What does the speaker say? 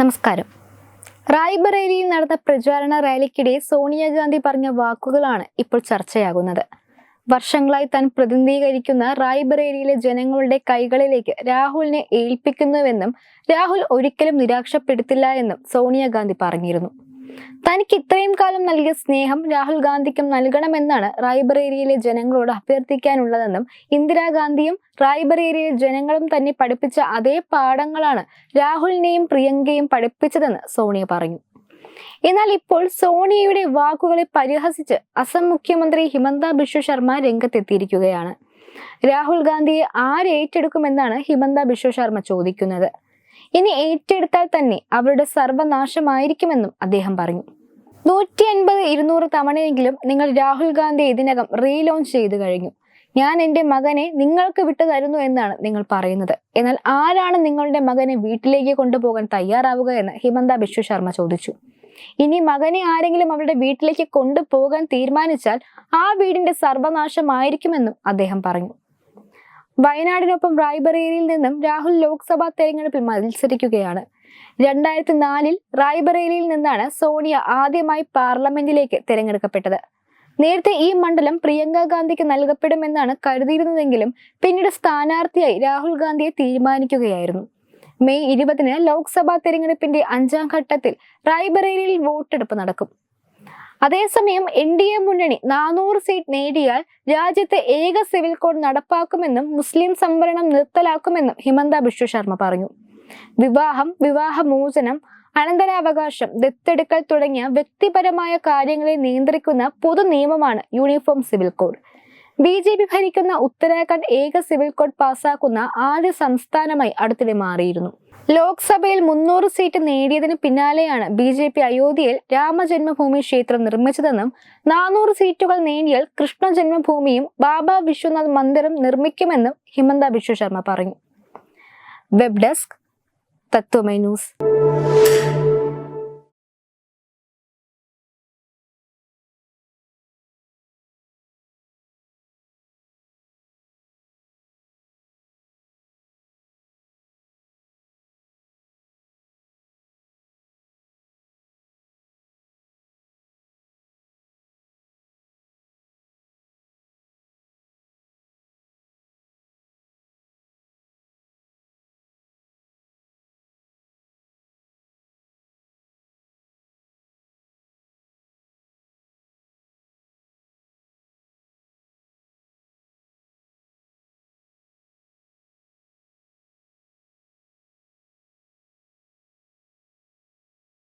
നമസ്കാരം. റായ്ബറേലിയിൽ നടന്ന പ്രചാരണ റാലിക്കിടെ സോണിയാഗാന്ധി പറഞ്ഞ വാക്കുകളാണ് ഇപ്പോൾ ചർച്ചയാകുന്നത്. വർഷങ്ങളായി താൻ പ്രതിനിധീകരിക്കുന്ന റായ്ബറേലിയിലെ ജനങ്ങളുടെ കൈകളിലേക്ക് രാഹുലിനെ ഏൽപ്പിക്കുന്നുവെന്നും രാഹുൽ ഒരിക്കലും നിരാശപ്പെടുത്തില്ല എന്നും സോണിയാഗാന്ധി പറഞ്ഞിരുന്നു. തനിക്ക് ഇത്രയും കാലം നൽകിയ സ്നേഹം രാഹുൽ ഗാന്ധിക്കും നൽകണമെന്നാണ് റായ്ബറേരിയയിലെ ജനങ്ങളോട് അഭ്യർത്ഥിക്കാനുള്ളതെന്നും ഇന്ദിരാഗാന്ധിയും റായ്ബറേരിയയിലെ ജനങ്ങളും തന്നെ പഠിപ്പിച്ച അതേ പാഠങ്ങളാണ് രാഹുലിനെയും പ്രിയങ്കയും പഠിപ്പിച്ചതെന്ന് സോണിയ പറഞ്ഞു. എന്നാൽ ഇപ്പോൾ സോണിയയുടെ വാക്കുകളെ പരിഹസിച്ച് അസം മുഖ്യമന്ത്രി ഹിമന്ത ബിശ്വ ശർമ്മ രംഗത്തെത്തിയിരിക്കുകയാണ്. രാഹുൽ ഗാന്ധിയെ ആരേറ്റെടുക്കുമെന്നാണ് ഹിമന്ത ബിശ്വ ശർമ്മ ചോദിക്കുന്നത്. ഇനി ഏറ്റെടുത്താൽ തന്നെ അവരുടെ സർവനാശമായിരിക്കുമെന്നും അദ്ദേഹം പറഞ്ഞു. നൂറ്റി അൻപത് ഇരുന്നൂറ് തവണയെങ്കിലും നിങ്ങൾ രാഹുൽ ഗാന്ധി ഇതിനകം റീലോഞ്ച് ചെയ്തു കഴിഞ്ഞു. ഞാൻ എന്റെ മകനെ നിങ്ങൾക്ക് വിട്ടു തരുന്നു എന്നാണ് നിങ്ങൾ പറയുന്നത്. എന്നാൽ ആരാണ് നിങ്ങളുടെ മകനെ വീട്ടിലേക്ക് കൊണ്ടുപോകാൻ തയ്യാറാവുക എന്ന് ഹിമന്ത ബിശ്വ ശർമ്മ ചോദിച്ചു. ഇനി മകനെ ആരെങ്കിലും അവരുടെ വീട്ടിലേക്ക് കൊണ്ടുപോകാൻ തീരുമാനിച്ചാൽ ആ വീടിന്റെ സർവനാശമായിരിക്കുമെന്നും അദ്ദേഹം പറഞ്ഞു. വയനാടിനൊപ്പം റായ്ബറേലിയിൽ നിന്നും രാഹുൽ ലോക്സഭാ തെരഞ്ഞെടുപ്പിൽ മത്സരിക്കുകയാണ്. രണ്ടായിരത്തി നാലിൽ റായ്ബറേലിയിൽ നിന്നാണ് സോണിയ ആദ്യമായി പാർലമെന്റിലേക്ക് തിരഞ്ഞെടുക്കപ്പെട്ടത്. നേരത്തെ ഈ മണ്ഡലം പ്രിയങ്ക ഗാന്ധിക്ക് നൽകപ്പെടുമെന്നാണ് കരുതിയിരുന്നതെങ്കിലും പിന്നീട് സ്ഥാനാർത്ഥിയായി രാഹുൽ ഗാന്ധിയെ തീരുമാനിക്കുകയായിരുന്നു. മെയ് ഇരുപതിന് ലോക്സഭാ തെരഞ്ഞെടുപ്പിന്റെ അഞ്ചാം ഘട്ടത്തിൽ റായ്ബറേലിയിൽ വോട്ടെടുപ്പ് നടക്കും. അതേസമയം എൻ ഡി എ മുന്നണി നാനൂറ് സീറ്റ് നേടിയാൽ രാജ്യത്തെ ഏക സിവിൽ കോഡ് നടപ്പാക്കുമെന്നും മുസ്ലിം സംവരണം നിർത്തലാക്കുമെന്നും ഹിമന്ത ബിശ്വ ശർമ്മ പറഞ്ഞു. വിവാഹം വിവാഹമോചനം അനന്തരാവകാശം ദത്തെടുക്കൽ തുടങ്ങിയ വ്യക്തിപരമായ കാര്യങ്ങളെ നിയന്ത്രിക്കുന്ന പൊതു നിയമമാണ് uniform civil code. B J P ഭരിക്കുന്ന ഉത്തരാഖണ്ഡ് ഏക സിവിൽ കോഡ് പാസാക്കുന്ന ആദ്യ സംസ്ഥാനമായി അടുത്തിടെ മാറിയിരുന്നു. ലോക്സഭയിൽ മുന്നൂറ് സീറ്റ് നേടിയതിന് പിന്നാലെയാണ് ബി ജെ പി അയോധ്യയിൽ രാമജന്മഭൂമി ക്ഷേത്രം നിർമ്മിച്ചതെന്നും നാനൂറ് സീറ്റുകൾ നേടിയാൽ കൃഷ്ണ ജന്മഭൂമിയും ബാബ വിശ്വനാഥ് മന്ദിരം നിർമ്മിക്കുമെന്നും ഹിമന്ത ബിശ്വ ശർമ്മ പറഞ്ഞു. Web desk Tatwamayi news.